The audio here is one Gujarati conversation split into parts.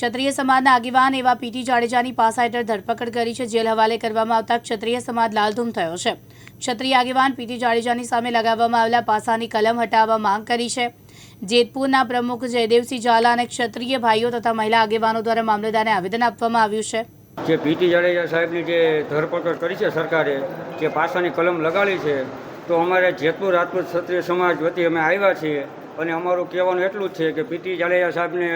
ક્ષત્રિય સમાજના આગેવાન એવા પીટી જાડેજાની પાસા હેઠળ ધરપકડ કરી છે. જેલ હવાલે કરવામાં આવતા ક્ષત્રિય સમાજ લાલધૂમ થયો છે. ક્ષત્રિય આગેવાન પીટી જાડેજાની સામે લગાવવામાં આવેલા પાસાની કલમ હટાવવા માંગ કરી છે. જેતપુરના પ્રમુખ જયદેવસિંહ ઝાલા અને ક્ષત્રિય ભાઈઓ તથા મહિલા આગેવાનો દ્વારા મામલતદારને આવેદન આપવામાં આવ્યું છે. જે પીટી જાડેજા સાહેબની જે ધરપકડ કરી છે સરકારે, જે પાસાની કલમ લગાડી છે, તો અમારે જેતપુર રાજપૂત ક્ષત્રિય સમાજ વતી અમે આવ્યા છીએ અને અમારું કહેવાનું એટલું જ છે કે પીટી જાડેજા સાહેબને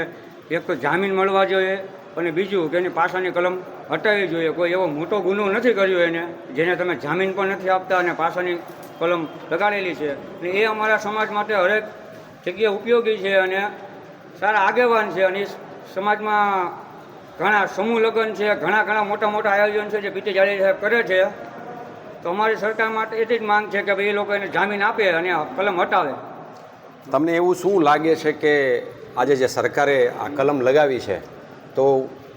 એક તો જામીન મળવા જોઈએ અને બીજું કે એની પાસાની કલમ હટાવવી જોઈએ. કોઈ એવો મોટો ગુનો નથી કર્યો એને, જેને તમે જામીન પણ નથી આપતા અને પાસાની કલમ લગાડેલી છે. અને એ અમારા સમાજ માટે હરેક જગ્યાએ ઉપયોગી છે અને સારા આગેવાન છે. અને સમાજમાં ઘણા સમૂહ લગ્ન છે, ઘણા ઘણા મોટા મોટા આયોજન છે જે પીટી જાડેજા સાહેબ કરે છે. તો અમારી સરકાર માટે એટલી જ માંગ છે કે ભાઈ એ લોકો એને જામીન આપે અને કલમ હટાવે. તમને એવું શું લાગે છે કે આજે જે સરકારે આ કલમ લગાવી છે તો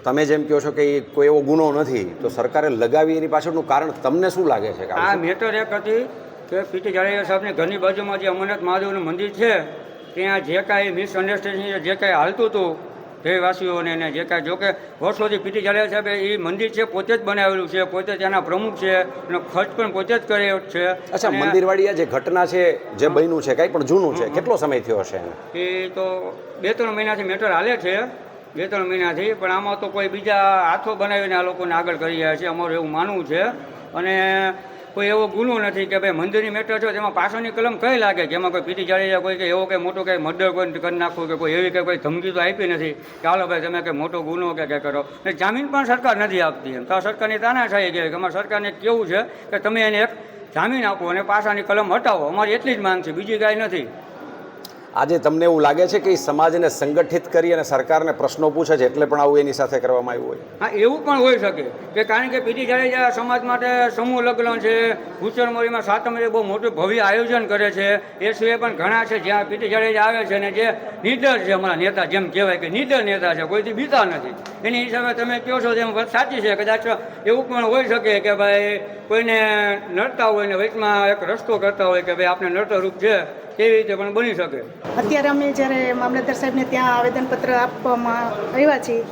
તમે જેમ કહો છો કે એ કોઈ એવો ગુનો નથી તો સરકારે લગાવી એની પાછળનું કારણ તમને શું લાગે છે કે આ મેટર એક હતી કે પીટી જાડેજા સાહેબની ઘરની બાજુમાં જે અમરનાથ મહાદેવનું મંદિર છે ત્યાં જે કાંઈ મિસઅન્ડરસ્ટેન્ડિંગ જે કાંઈ હાલતું હતું દેહવાસીઓને એને જે કાંઈ જોકે વર્ષોથી પીટી ચાલે સાહેબે એ મંદિર છે પોતે જ બનાવેલું છે પોતે ત્યાંના પ્રમુખ છે અને ખર્ચ પણ પોતે જ કર્યો છે. અચ્છા મંદિરવાળી જે ઘટના છે જે બન્યું છે કાંઈ પણ જૂનું છે કેટલો સમય થયો હશે એ તો બે ત્રણ મહિનાથી મેટર હાલે છે બે ત્રણ મહિનાથી પણ આમાં તો કોઈ બીજા હાથો બનાવીને આ લોકોને આગળ કરી રહ્યા છે અમારું એવું માનવું છે. અને કોઈ એવો ગુનો નથી કે ભાઈ મંદિરની મેટર છે તેમાં પાછળની કલમ કઈ લાગે? જેમાં કોઈ પીટી જાડેજા કોઈ કે એવો કંઈ મોટો કંઈ મર્ડર કોઈ કરી નાખવું કે કોઈ એવી કે કોઈ ધમકી તો આપી નથી. ચાલો ભાઈ તમે કંઈ મોટો ગુનો કે કંઈ કરો. ને જામીન પણ સરકાર નથી આપતી એમ. તો સરકારની તાનાશાહી કહેવાય કે અમારે સરકારને કેવું છે કે તમે એને એક જામીન આપો અને પાસાની કલમ હટાવો. અમારી એટલી જ માંગ છે. બીજી કાંઈ નથી. આજે તમને એવું લાગે છે કે એ સમાજને સંગઠિત કરી અને સરકારને પ્રશ્નો પૂછે છે એટલે પણ આવું એની સાથે કરવામાં આવ્યું હોય? હા, એવું પણ હોઈ શકે. કે કારણ કે પીટી જાડેજા સમાજ માટે સમૂહ લગ્ન છે. ભૂચરમોરીમાં સાતમરે બહુ મોટું ભવ્ય આયોજન કરે છે. એ સિવાય પણ ઘણા છે જ્યાં પીટી જાડેજા આવે છે ને જે નીડર છે અમારા નેતા, જેમ કહેવાય કે નીડર નેતા છે, કોઈથી બીતા નથી. એની હિસાબે તમે કહો છો તેમ વાત સાચી છે. કદાચ એવું પણ હોઈ શકે કે ભાઈ કોઈને નડતા હોય ને વચમાં એક રસ્તો કરતા હોય કે ભાઈ આપણે નડતરૂપ છે. તેવી રીતે પણ બની શકે? અત્યારે અમે જ્યારે મામલતદાર સાહેબને ત્યાં આવેદનપત્ર આપવામાં આવ્યા છીએ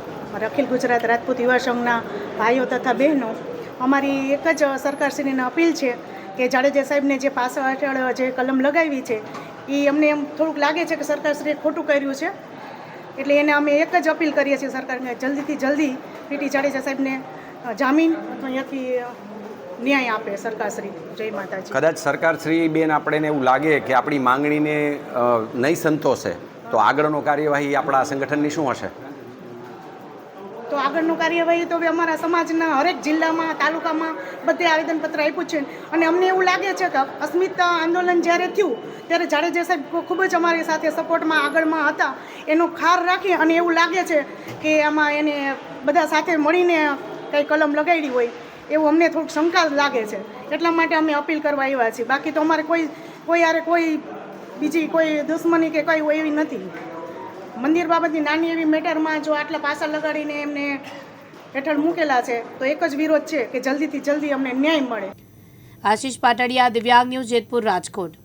અખિલ ગુજરાત રાજપૂત યુવા સંઘના ભાઈઓ તથા બહેનો, અમારી એક જ સરકારશ્રીને અપીલ છે કે જાડેજા સાહેબને જે હેઠળ જે કલમ લગાવી છે એ અમને એમ થોડુંક લાગે છે કે સરકારશ્રીએ ખોટું કર્યું છે. એટલે એને અમે એક જ અપીલ કરીએ છીએ સરકારને જલ્દીથી જલ્દી પીટી જાડેજા સાહેબને જામીન, અથવા અહીંયાથી ન્યાય આપે સરકારશ્રી. જય માતાજી. કદાચ સરકાર શ્રી બેન આપણે એવું લાગે કે આપણી માંગણીને નહીં સંતોષે તો આગળનો કાર્યવાહી આપણા સંગઠનની શું હશે? તો આગળનું કાર્યવાહી તો હવે અમારા સમાજના હરેક જિલ્લામાં તાલુકામાં બધે આવેદનપત્ર આપ્યું છે. અને અમને એવું લાગે છે કે અસ્મિતા આંદોલન જ્યારે થયું ત્યારે જાડેજા સાહેબ ખૂબ જ અમારી સાથે સપોર્ટમાં આગળમાં હતા. એનો ખાર રાખી અને એવું લાગે છે કે આમાં એને બધા સાથે મળીને કંઈ કલમ લગાડી હોય. એવું અમને થોડુંક શંકા લાગે છે. એટલા માટે અમે અપીલ કરવા આવ્યા છીએ. બાકી તો અમારે કોઈ કોઈ યારે કોઈ બીજી કોઈ દુશ્મની કે કોઈ એવી નથી. મંદિર બાબતની નાની એવી મેટરમાં જો આટલા પાસા લગાડીને એમને હેઠળ મૂકેલા છે, તો એક જ વિરોધ છે કે જલ્દીથી જલ્દી અમને ન્યાય મળે. આશીષ પાટડિયા, દિવ્યાંગ ન્યૂઝ જેતપુર રાજકોટ.